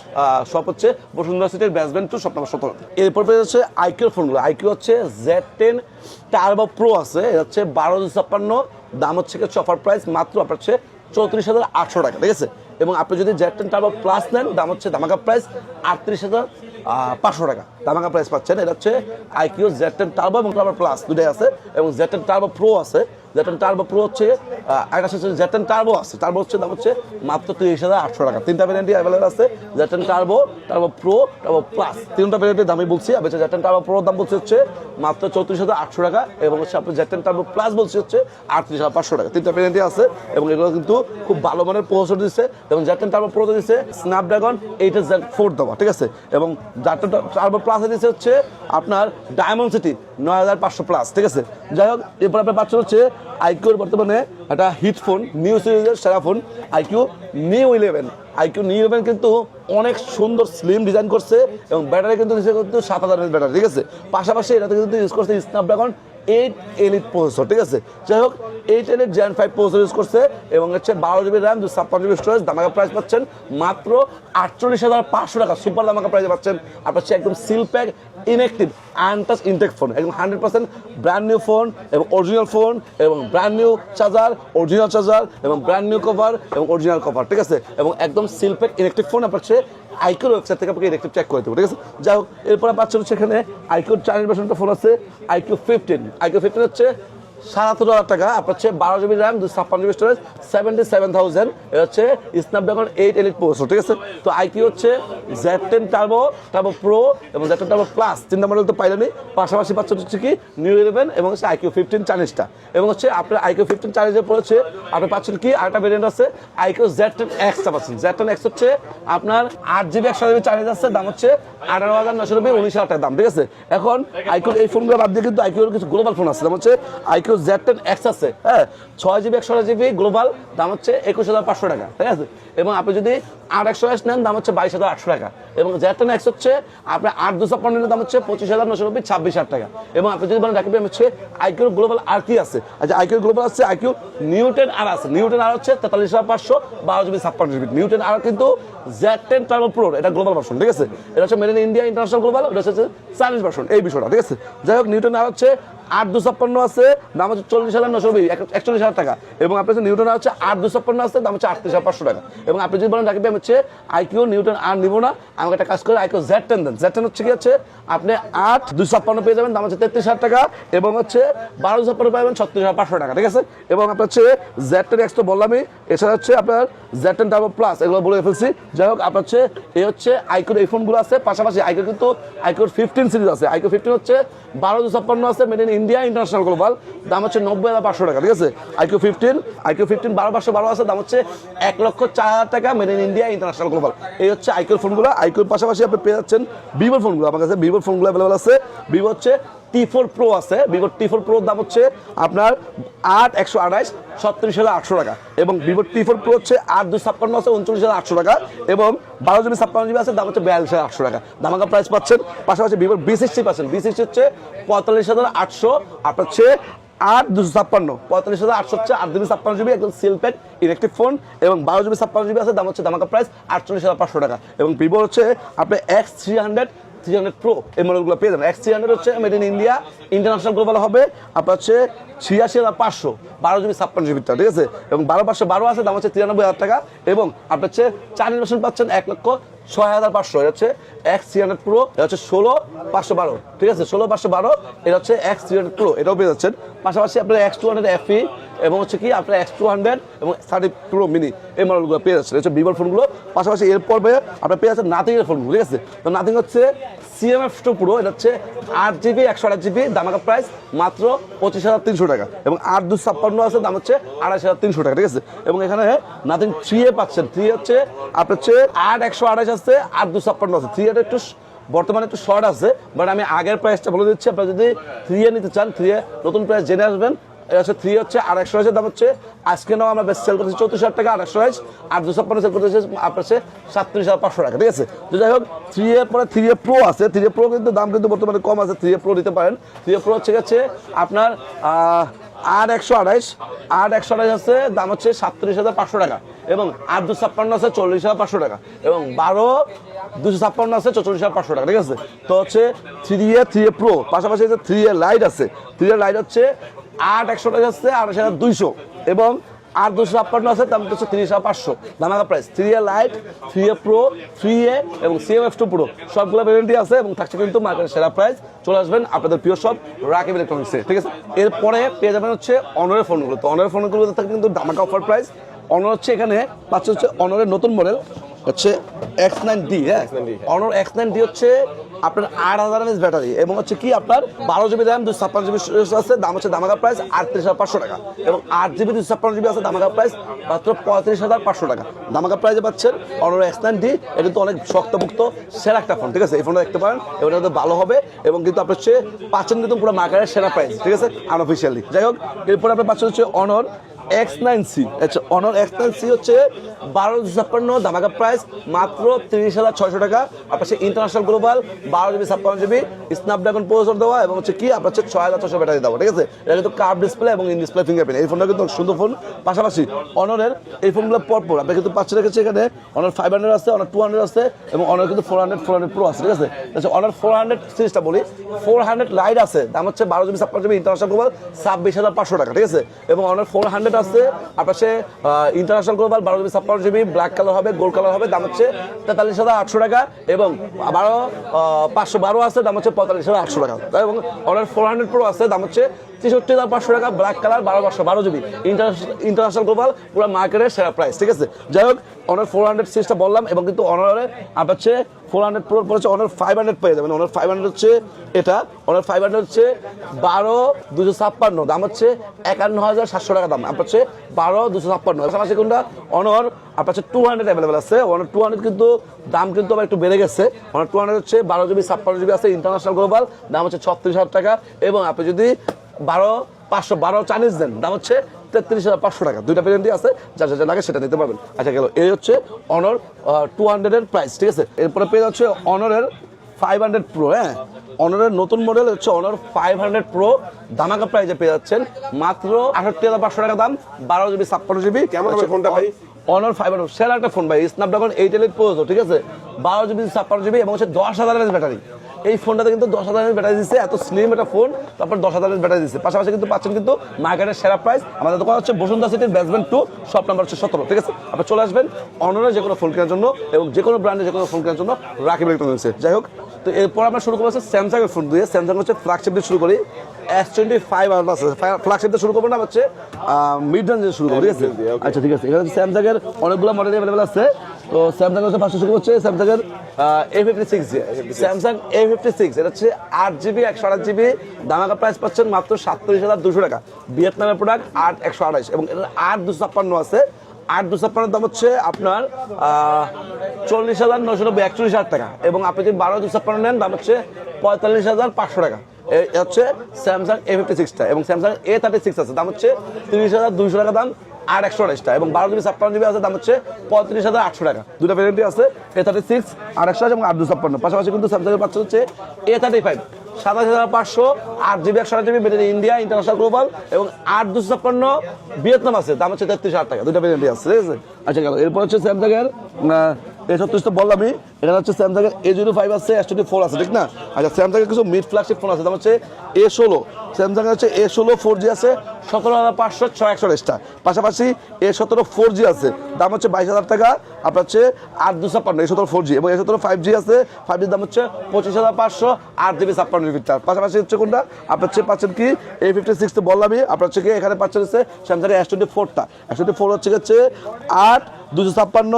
শপ হচ্ছে বসুন্ধরা সিটির ব্যাসবেন্ট টু শপ নাম্বার সতেরো। এরপর পেয়ে হচ্ছে আইকিউর ফোনগুলো। আইকিউ হচ্ছে জেড টেন টার্বো প্রো আছে এটা হচ্ছে বারো ছাপ্পান্ন, দাম হচ্ছে অফার প্রাইস মাত্র আপনার হচ্ছে চৌত্রিশ হাজার আটশো টাকা, ঠিক আছে? এবং আপনি যদি জেড টেন টার্বো প্লাস নেন, দাম হচ্ছে দামাকা প্রাইস আটত্রিশ হাজার পাঁচশো টাকা। দামাকা প্রাইস পাচ্ছেন, এটা হচ্ছে আইকিউ জেড টেন টার্বো এবং টার্বো প্লাস দুটাই আছে, এবং জেড টেন টার্বো প্রো আছে জেড টেন টার্বো প্রো হচ্ছে একটা হচ্ছে জেড টার্বো আছে। টার্বো হচ্ছে দাম হচ্ছে মাত্র তিরিশ হাজার আটশো টাকা। তিনটা ভ্যারিয়েন্টই অ্যাভেলেবল আছে Z ten turbo turbo pro turbo plus তিনটা ভ্যারিয়েন্টের দামই বলছি আপনি জেড টেন টার্বো প্রোর দাম বলছে হচ্ছে মাত্র চৌত্রিশ হাজার আটশো টাকা, এবং হচ্ছে আপনি জেড টেন টার্বো প্লাস বলছে হচ্ছে আটত্রিশ হাজার পাঁচশো টাকা। তিনটা ভ্যারিয়েন্টই আছে, এবং এগুলো কিন্তু খুব ভালো মানের প্রসেসর দিচ্ছে এবং জেড টেন টার্বো প্রোতে দিচ্ছে স্ন্যাপড্রাগন এইট জেড ফোর দেওয়া, ঠিক আছে? এবং জেড টেন টার্বো প্লাসে দিচ্ছে হচ্ছে আপনার ডায়মন্ড সিটি নয় হাজার পাঁচশো প্লাস ঠিক আছে? যাই হোক, এরপর আপনার পাচ্ছেন হচ্ছে আইকিউর বর্তমানে একটা হিট ফোন নিউ সিরিজের সেরা phone iQOO Neo eleven iQOO Neo eleven কিন্তু অনেক সুন্দর স্লিম ডিজাইন করছে এবং ব্যাটারি কিন্তু কিন্তু সাত হাজার ব্যাটারি ঠিক আছে? পাশাপাশি এটাতে কিন্তু ইউজ করছে স্ন্যাপড্রাগন এইট এলিট প্রসেসর ঠিক আছে? যাই হোক eight elite gen five processor use করছে এবং হচ্ছে বারো জিবি র্যাম দুশো ছাপ্পান্ন জিবি স্টোরেজ দামাকা প্রাইস পাচ্ছেন মাত্র আটচল্লিশ হাজার পাঁচশো টাকা সুপার দামাকা প্রাইসে পাচ্ছেন। আপনার হচ্ছে একদম seal pack inactive untouch intact phone একদম hundred percent brand new phone এবং অরিজিনাল ফোন এবং brand new charger original charger এবং ব্র্যান্ড নিউ কভার এবং অরিজিনাল কভার ঠিক আছে? এবং একদম সিলপ্যাক ইলেকট্রিক ফোন আপনার সে আইকিউর ওয়েবসাইট থেকে আপনাকে ইলেকট্রিক চেক করে দেবো, ঠিক আছে? যাই হোক, এরপরে পাচ্ছেন এখানে আইকিউর চাইনিজ ভার্সনটা ফোন আছে আইকিউ ফিফটিন আইকিউ ফিফটিন হচ্ছে সাতাত্তর হাজার টাকা আপনার হচ্ছে বারো জিবি র্যাম, দুশো ছাপ্পান্ন GB storage seventy seven thousand এটা হচ্ছে স্ন্যাপড্রাগন এইট এলিট প্রসেসর ঠিক আছে? তো আইকিউ হচ্ছে Z ten turbo turbo pro এবং জেড টেন টার্বো প্লাস তিনটা মডেল তো পাইলেনি পাশাপাশি পাচ্ছেন হচ্ছে কি নিউ ইলেভেন এবং হচ্ছে আইকিউ ফিফটিন চার্জটা এবং হচ্ছে আপনার আইকিউ ফিফটিন চার্জে পড়েছে আপনি পাচ্ছেন কি আরেকটা ভেরিয়েন্ট আছে আইকিউ জেড টেন এক্সটা পাচ্ছেন। জেড টেন এক্স হচ্ছে আপনার আট জিবি, একশো জিবি চার্জ আছে, দাম হচ্ছে আঠারো হাজার নশো নব্বই, উনিশ হাজার টাকা দাম, ঠিক আছে? এখন আইকিউর এই ফোনগুলো বাদ দিয়ে কিন্তু আইকিউর কিছু গ্লোবাল ফোন আছে। যেমন হচ্ছে আইকিউ জেড টেন এক্স আছে হ্যাঁ? ছয় জিবি একশো জিবি গ্লোবাল দাম হচ্ছে একুশ হাজার পাঁচশো টাকা, ঠিক আছে? এবং আপনি যদি আট একশো এস নেন, দাম হচ্ছে বাইশ হাজার আটশো টাকা। এবং জেড টেন এক্স হচ্ছে, আপনার আট দুশো পনেরো দাম হচ্ছে পঁচিশ হাজার নশো নব্বই, ছাব্বিশ হাজার টাকা। এবং আপনি যদি বলেন রাখবেন হচ্ছে আইকিউর গ্লোবাল আর কি আছে। আচ্ছা আইকিউর গ্লোবাল আছে আইকিউ নিউটেন আর আছে। নিউটেন আর হচ্ছে তেতাল্লিশ হাজার পাঁচশো, বারো জিবি, ছাপ্পান্ন জিবি। নিউটেন আর কিন্তু জেড টেন টার্বো প্রো এটা গ্লোবাল ভার্সন ঠিক আছে? এটা হচ্ছে made in India international global এটা হচ্ছে চাইনিজ ভার্সন এই বিষয়টা, ঠিক আছে? যাই হোক নিউটন আর হচ্ছে আট দু ছাপ্পান্ন আছে, দাম হচ্ছে চল্লিশ হাজার নশো একচল্লিশ হাজার টাকা। এবং আপনার নিউটন হচ্ছে আট দু ছাপ্পান্ন আছে, দাম হচ্ছে আটত্রিশ হাজার পাঁচশো টাকা। এবং আপনি যদি বলেন রাখবেন হচ্ছে আইকিউ নিউটন আর নিব না, আমাকে একটা কাজ করে আইকিউ জেড টেন দেন। জেড টেন হচ্ছে কি হচ্ছে, আপনি আট দুই ছাপ্পান্ন পেয়ে যাবেন, দাম হচ্ছে তেত্রিশ হাজার টাকা, এবং হচ্ছে বারো ছাপ্পান্ন পাবেন, ছত্রিশ হাজার পাঁচশো টাকা, ঠিক আছে? এবং আপনার হচ্ছে জেড টেন এক্স তো বললামই, এছাড়া হচ্ছে আপনার জেড টেন টার্বো প্লাস এগুলো বলে ফেলছি। যাই হোক, আপনার হচ্ছে, এই হচ্ছে আইকিউর এই ফোনগুলো আছে, পাশাপাশি আইকিউ কিন্তু আইকিউর ফিফটিন সিরিজ আছে। আইকিউ ফিফটিন হচ্ছে বারো দু ছাপ্পান্ন আছে made in India international global দাম হচ্ছে নব্বই হাজার পাঁচশো টাকা, ঠিক আছে? আইকিউ ফিফটিন আইকিউ ফিফটিন বারো পাঁচশো বারো আছে, দাম হচ্ছে এক লক্ষ চার হাজার টাকা made in India international global এই হচ্ছে আইকিউর ফোনগুলো আইকিউর পাশাপাশি আপনি পেয়ে যাচ্ছেন ভিভোর ফোনগুলো আমার কাছে ভিভোর ফোনগুলো অ্যাভেলেবল আছে। ভিভো হচ্ছে টি ফোর প্রো আছে। ভিভো টি ফোর প্রোর দাম হচ্ছে আপনার আট একশো আঠাইশ ছত্রিশ হাজার আটশো টাকা। এবং ভিভো টি ফোর প্রো হচ্ছে আট দুই ছাপ্পান্ন আছে, উনচল্লিশ হাজার আটশো টাকা। এবং বারো জিবি, ছাপ্পান্ন জিবি আছে, দাম হচ্ছে বিয়াল্লিশ হাজার আটশো টাকা। দামাকা প্রাইস পাচ্ছেন। পাশাপাশি ভিভোর বি সিক্সটি পাচ্ছেন। বি সিক্সটি হচ্ছে পঁয়তাল্লিশ হাজার আটশো। আপনার হচ্ছে আট দুশো ছাপ্পান্ন। পঁয়তাল্লিশ হাজার আটশো আট জিবি ছাপ্পান্ন জিবি, একদম সিল ইলেকট্রিক ফোন, এবং বারো জিবি ছাপ্পান্ন জিবি আছে, দাম হচ্ছে দামাকা প্রাইস, আটচল্লিশ হাজার পাঁচশো টাকা। এবং ভিভো হচ্ছে আপনার X three hundred three hundred pro এই মডেলগুলো পেয়ে যাবেন। এক্স থ্রি হান্ড্রেড হচ্ছে made in India international global হবে, আপনার হচ্ছে ছিয়াশি হাজার পাঁচশো, বারো জিবি ছাপ্পান্ন জিবিটা ঠিক আছে? এবং বারো পাঁচশো বারো আছে, দাম হচ্ছে তিরানব্বই হাজার টাকা, এবং আপনার হচ্ছে চাইনিজ ভার্সন পাচ্ছেন এক লক্ষ ছয় হাজার পাঁচশো হচ্ছে এক্স থ্রি হান্ড্রেড প্রো এটা হচ্ছে ষোলো পাঁচশো বারো। ঠিক আছে? ষোলো পাঁচশো বারো, এটা হচ্ছে এক্স থ্রি হান্ড্রেড প্রো এটাও পেয়ে যাচ্ছেন। পাশাপাশি আপনার এক্স টু হান্ড্রেড এফি এবং হচ্ছে কি আপনার এক্স টু হান্ড্রেড এবং থার্টি প্রো মিনি এই মডেলগুলো পেয়ে যাচ্ছেন। হচ্ছে ভিভোর ফোনগুলো পাশাপাশি এরপর আপনার পেয়ে যাচ্ছেন নাথিংয়ের ফোনগুলো ঠিক আছে? তো নাথিং হচ্ছে সিএমএফ টু প্রো এটা হচ্ছে আট জিবি একশো আট জিবি দামাকা প্রাইস মাত্র পঁচিশ হাজার তিনশো টাকা। এবং আট দু ছাপ্পান্ন আছে, দাম হচ্ছে আড়াইশ হাজার তিনশো টাকা, ঠিক আছে? এবং এখানে নাথিং থ্রি এ পাচ্ছেন। থ্রি হচ্ছে, আপনার হচ্ছে আট একশো আড়াইশ আছে, আট দু ছাপ্পান্ন আছে। থ্রি এটা একটু বর্তমানে একটু শর্ট আছে বাট আমি আগের প্রাইসটা বলে দিচ্ছি। আপনারা যদি থ্রি এ নিতে চান থ্রি এ নতুন প্রাইস জেনে আসবেন। হচ্ছে থ্রি হচ্ছে আড়াইশো হাজার দাম হচ্ছে। আজকে নাও আমরা বেশ সেল করতেছি চৌত্রিশ হাজার টাকা আড়াইশো হাজার আর দুশো ছাপ্পান্ন সেল করতেছি আপনার হচ্ছে সাতত্রিশ হাজার পাঁচশো টাকা, ঠিক আছে? তো যাই হোক থ্রি এর পরে থ্রি এ প্রো আছে। থ্রি এ প্রো কিন্তু দাম কিন্তু বর্তমানে কম আছে। থ্রি এ প্রো নিতে পারেন। থ্রি এ প্রো হচ্ছে গেছে আপনার আট একশো আড়াইশ, আর একশো আড়াইশ আছে, দাম হচ্ছে সাতত্রিশ হাজার পাঁচশো টাকা। এবং আট দুশো ছাপ্পান্ন আছে চল্লিশ হাজার পাঁচশো টাকা। এবং বারো, দুশো ছাপ্পান্ন আছে চল্লিশ হাজার পাঁচশো টাকা, ঠিক আছে? তো হচ্ছে three A three A pro পাশাপাশি যে থ্রি এ লাইট আছে। থ্রি এ লাইট হচ্ছে আট একশো টাকা আছে, আড়াইশ হাজার দুইশো। এবং আর দুশো ছাপ্পান্ন আছে দাম হচ্ছে তিরিশ হাজার পাঁচশো। দামাকা price three A lite three A pro three A এবং সিএমএফ টু প্রো সবগুলো ভ্যারেন্টি আছে এবং থাকছে কিন্তু মার্কেটের সেরা প্রাইস চলে আসবেন আপনাদের প্রিয় সব রাকিব ইলেকট্রনিক্সে ঠিক আছে? এরপরে পেয়ে যাবেন হচ্ছে অনরের ফোনগুলো তো অনারের ফোনগুলোতে থাকে কিন্তু দামাকা অফার প্রাইস অনর হচ্ছে এখানে, পাচ্ছে হচ্ছে অনরের নতুন মডেল হচ্ছে এক্স নাইন ডি হ্যাঁ? X9D। অনর এক্স নাইন ডি হচ্ছে আপনার আট হাজার এমএস ব্যাটারি এবং হচ্ছে কি আপনার বারো জিবি র্যাম দুশো ছাপ্পান্ন জিবি আছে দাম হচ্ছে দামাকা প্রাইস আটত্রিশ হাজার পাঁচশো টাকা এবং আট জিবি দুশো ছাপ্পান্ন জিবি আছে দামাকা প্রাইস মাত্র পঁয়ত্রিশ হাজার পাঁচশো টাকা। দামাকা প্রাইসে পাচ্ছেন অনর এক্স নাইন ডি এটা কিন্তু অনেক শক্তমুক্ত সেরা একটা ফোন ঠিক আছে? এই ফোনটা দেখতে পারেন এবং এটা ভালো হবে এবং কিন্তু আপনার হচ্ছে পাচ্ছেন কিন্তু পুরো মার্কেটের সেরা প্রাইস ঠিক আছে? আনঅফিসিয়ালি যাই হোক এরপরে আপনার পাচ্ছেন হচ্ছে অনর এক্স নাইন সি আচ্ছা অনর এক্স নাইন সি হচ্ছে বারো ছাপ্পান্ন দামাকা প্রাইস মাত্র তিরিশ হাজার ছয়শো টাকা। আপনার সে ইন্টারন্যাশনাল গ্লোবাল বারো জিবি, ছাপ্পান্ন জিবি স্ন্যাপড্রাগন প্রসেসর দেওয়া এবং হচ্ছে কি, আপনার হচ্ছে ছয় হাজার ছশো ব্যাটারি দেওয়া, ঠিক আছে? এটা কিন্তু কার্ভ ডিসপ্লে এবং ইন ডিসপ্লে ফিঙ্গারপ্রিন্ট এই ফোনটা কিন্তু সুন্দর ফোন পাশাপাশি অনরের এই ফোনগুলো পরপর, আপনি কিন্তু পাচ্ছে রেখেছে এখানে অনার ফাইভ হান্ড্রেড আছে অনার টু হান্ড্রেড আছে এবং অনার কিন্তু four hundred four hundred pro আছে, ঠিক আছে? আচ্ছা অনার ফোর হান্ড্রেড সিরিজটা বলি ফোর হান্ড্রেড লাইট আছে, দাম হচ্ছে বারো জিবি, ছাপ্পান্ন জিবি ইন্টারন্যাশনাল গ্লোবাল ছাব্বিশ হাজার পাঁচশো টাকা, ঠিক আছে? এবং অনার ফোর হান্ড্রেড আছে। আপনার সে ইন্টারন্যাশনাল গ্লোবাল বারো জিবি ছাপ্পান্ন জিবি ব্ল্যাক কালার হবে গোল্ড কালার হবে, দাম হচ্ছে তেতাল্লিশ হাজার আটশো টাকা এবং বারো পাঁচশো বারো আছে, দাম হচ্ছে পঁয়তাল্লিশ হাজার আটশো টাকা। এবং অর্ডার ফোর হান্ড্রেড প্রো আছে, দাম হচ্ছে তেষট্টি হাজার পাঁচশো টাকা ব্ল্যাক কালার বারো পাঁচশো বারো জিবি ইন্টারন্যাশনাল গ্লোবাল পুরো মার্কেটের সেরা প্রাইস ঠিক আছে? যাই হোক অনার ফোর হান্ড্রেড সিরিজটা বললাম, এবং কিন্তু অনারে আপনার হচ্ছে ফোর হান্ড্রেড প্রো পড়েছে অনার ফাইভ হান্ড্রেড পেয়ে যাবেন। অনার ফাইভ হান্ড্রেড হচ্ছে এটা অনার ফাইভ হান্ড্রেড হচ্ছে বারো দুশো ছাপ্পান্ন, দাম হচ্ছে একান্ন হাজার সাতশো টাকা দাম। আপনার হচ্ছে বারো দুশো ছাপ্পান্ন। পাশাপাশি কোনটা? অনর আপনার হচ্ছে টু হান্ড্রেড অ্যাভেলেবেল আছে। অনার টু হান্ড্রেড কিন্তু দাম কিন্তু আবার একটু বেড়ে গেছে। অনার টু হান্ড্রেড হচ্ছে বারো জিবি ছাপ্পান্ন জিবি আছে ইন্টারন্যাশনাল গ্লোবাল দাম হচ্ছে ছত্রিশ হাজার টাকা। এবং আপনি যদি বারো পাঁচশো বারো চাইনিজ দেন দাম হচ্ছে তেত্রিশ হাজার পাঁচশো টাকা। দুইটা ভেরিয়েন্টই আছে যা যা লাগে সেটা নিতে পারবেন। আচ্ছা গেল। এই হচ্ছে অনর টু হান্ড্রেডের প্রাইস ঠিক আছে? এরপরে পেয়ে যাচ্ছে অনরের ফাইভ হান্ড্রেড প্রো হ্যাঁ? অনরের নতুন মডেল হচ্ছে অনর ফাইভ হান্ড্রেড প্রো দামাকা প্রাইজে পেয়ে যাচ্ছেন। মাত্র আঠাত্তর হাজার পাঁচশো টাকা দাম বারো জিবি ছাপ্পান্ন জিবি। কেমন ফোনটা ভাই? অনর ফাইভ হান্ড্রেড সেরা একটা ফোন ভাই স্ন্যাপড্রাগন এইট এলিট প্রো ঠিক আছে? বারো জিবি ছাপ্পান্ন জিবি এবং হচ্ছে দশ হাজার ব্যাটারি এই ফোনটাতে কিন্তু দশ হাজার ব্যাটারি দিচ্ছে এত স্লিম একটা ফোন তারপর দশ হাজার ব্যাটারি দিচ্ছে পাশাপাশি কিন্তু পাচ্ছেন কিন্তু মার্কেটের সেরা প্রাইস আমাদের দোকান হচ্ছে বসুন্ধরা সিটির বেসমেন্ট টু শপ নাম্বার হচ্ছে সতেরো ঠিক আছে? আপনি চলে আসবেন অনরের যে কোনো ফোন কেনার জন্য এবং যে কোনো ব্র্যান্ডের যে কোনো ফোন কেনার জন্য রাখি ইলেকট্রনিক্সে যাই হোক তো এরপর আমরা শুরু করব স্যামসাং এর ফোন দিয়ে। স্যামসাং হচ্ছে ফ্ল্যাগশিপ দিয়ে শুরু করি। এস টোয়েন্টি ফাইভ আর আছে। ফ্ল্যাগশিপ দিয়ে শুরু করব না হচ্ছে মিড রেঞ্জ দিয়ে শুরু করব ঠিক আছে. আচ্ছা ঠিক আছে। এখানে স্যামসাং এর অনেকগুলো মডেল অ্যাভেলেবেল আছে। তো স্যামসাং হচ্ছে ফার্স্ট শুরু করছে স্যামসাং এর A fifty six Samsung A fifty six এটা হচ্ছে আট জিবি একশো আট জিবি দামাকা প্রাইস পাচ্ছেন মাত্র সাতত্রিশ হাজার দুশো টাকা। ভিয়েতনামের প্রোডাক্ট আট, একশো আঠাশ। এবং এটা আট দুশো ছাপ্পান্ন আছে। আট দুশো ছাপ্পান্নের দাম হচ্ছে আপনার চল্লিশ হাজার নশো নব্বই, একচল্লিশ হাজার টাকা। এবং আপনি যদি বারো দুশো ছাপ্পান্ন নেন, দাম হচ্ছে পঁয়তাল্লিশ হাজার পাঁচশো টাকা। হচ্ছে স্যামসাং এ ফিফটি সিক্সটা এবং স্যামসাং এ থার্টি সিক্স আছে। দাম হচ্ছে তিরিশ হাজার দুইশো টাকা দাম। আর একশো আড়াইশটা এবং বারো জিবি ছাপ্পান্ন জিবি আছে, দাম হচ্ছে পঁয়ত্রিশ হাজার আটশো টাকা। দুটো ভ্যারিয়েন্টই আছে এ থার্টি সিক্স আর একশো এবং আট দু ছাপ্পান্ন। পাশাপাশি কিন্তু স্যামসাংয়ের পাচ্ছে হচ্ছে এ থার্টি ফাইভ সাতাশ হাজার পাঁচশো, আট জিবি একশো আট জিবি বেড়ে ইন্ডিয়া ইন্টারন্যাশনাল গ্লোবাল এবং আট দুশো ছাপ্পান্ন ভিয়েতনাম আছে, দাম হচ্ছে তেত্রিশ হাজার টাকা। দুটো ভ্যারিয়েন্টই আছে, ঠিক আছে? আচ্ছা গেল। এরপর হচ্ছে স্যামসাং এর এ ছত্রিশ তো এটা হচ্ছে স্যামসাং এর এ জিরো ফাইভ আছে এস টোয়েন্টি ফোর আছে, ঠিক না? আচ্ছা স্যামসাং এর কিছু মিড ফ্ল্যাগশিপ ফোন আছে দাম হচ্ছে এ ষোলো। স্যামসাং এর হচ্ছে এ ষোলো ফোর জি আছে, সতেরো হাজার পাঁচশো ছয় একশো পাশাপাশি এ সতেরো ফোর জি আছে, দাম হচ্ছে বাইশ হাজার টাকা, আপনার হচ্ছে আট দুশো ছাপ্পান্ন এ সতেরো ফোর জি এবং এ সতেরো ফাইভ জি আছে ফাইভ জির দাম হচ্ছে পঁচিশ হাজার পাঁচশো, আট জিবি ছাপ্পান্ন জিবিটা পাশাপাশি হচ্ছে কোনটা? আপনার হচ্ছে পাচ্ছেন কি? এ ফিফটি সিক্স তো বললামই, আপনার হচ্ছে কি এখানে পাচ্ছেন হচ্ছে স্যামসাং এস টোয়েন্টি ফোরটা এস টোয়েন্টি ফোর হচ্ছে হচ্ছে আট দুশো ছাপ্পান্ন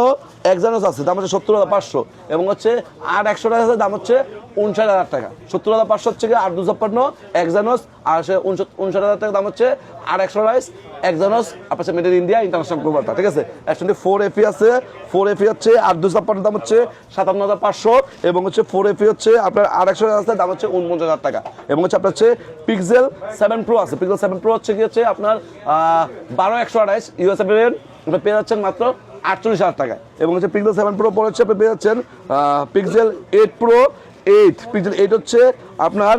একজানোস আছে, দাম হচ্ছে সত্তর হাজার পাঁচশো। এবং হচ্ছে আট একশো টাকা আছে, দাম হচ্ছে উনষাট হাজার টাকা। সত্তর হাজার পাঁচশো হচ্ছে আট দুশো ছাপ্পান্ন একজানোস আর সে উনষাট হাজার টাকা দাম হচ্ছে আর একশো রাইস একজানোস আপনার মেড ইন ইন্ডিয়া ইন্টারন্যাশনাল গ্লোবালটা ঠিক আছে? একশো ফোর এফি আছে ফোর এফি হচ্ছে আট দুশো ছাপ্পান্ন, দাম হচ্ছে সাতান্ন হাজার পাঁচশো, এবং হচ্ছে ফোর এফি হচ্ছে আপনার আর একশো আছে, দাম হচ্ছে উনপঞ্চাশ হাজার টাকা। এবং হচ্ছে আপনার হচ্ছে পিক্সেল সেভেন প্রো আছে পিক্সেল সেভেন প্রো হচ্ছে কি হচ্ছে আপনার বারো একশো আঠাইশ ইউএসএ পেয়ে যাচ্ছেন মাত্র আটচল্লিশ হাজার টাকায়। এবং হচ্ছে পিক্সেল সেভেন প্রো পরে হচ্ছে পেয়ে যাচ্ছেন Pixel eight pro eight Pixel eight হচ্ছে আপনার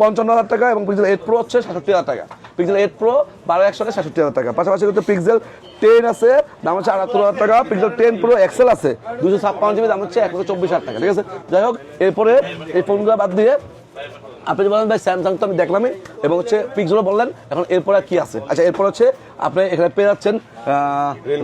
পঞ্চান্ন হাজার টাকা এবং পিক্সেল এইট প্রো হচ্ছে সাতষট্টি হাজার টাকা। পিক্সেল এইট প্রো বারো একশো সাতষট্টি হাজার টাকা। পাশাপাশি কিন্তু পিক্সেল টেন আছে, দাম হচ্ছে আটাত্তর হাজার টাকা। পিক্সেল টেন প্রো এক্সেল আছে দুশো ছাপ্পান্ন জিবি, দাম হচ্ছে একশো চব্বিশ হাজার টাকা। ঠিক আছে? যাই হোক, এরপরে এই ফোনগুলো বাদ দিয়ে আপনি যে বলেন ভাই স্যামসাং তো আমি দেখলামই। এবং হচ্ছে পিক্সগুলো বললেন এখন এরপরে কি আছে? আচ্ছা এরপর হচ্ছে আপনি এখানে পেয়ে যাচ্ছেন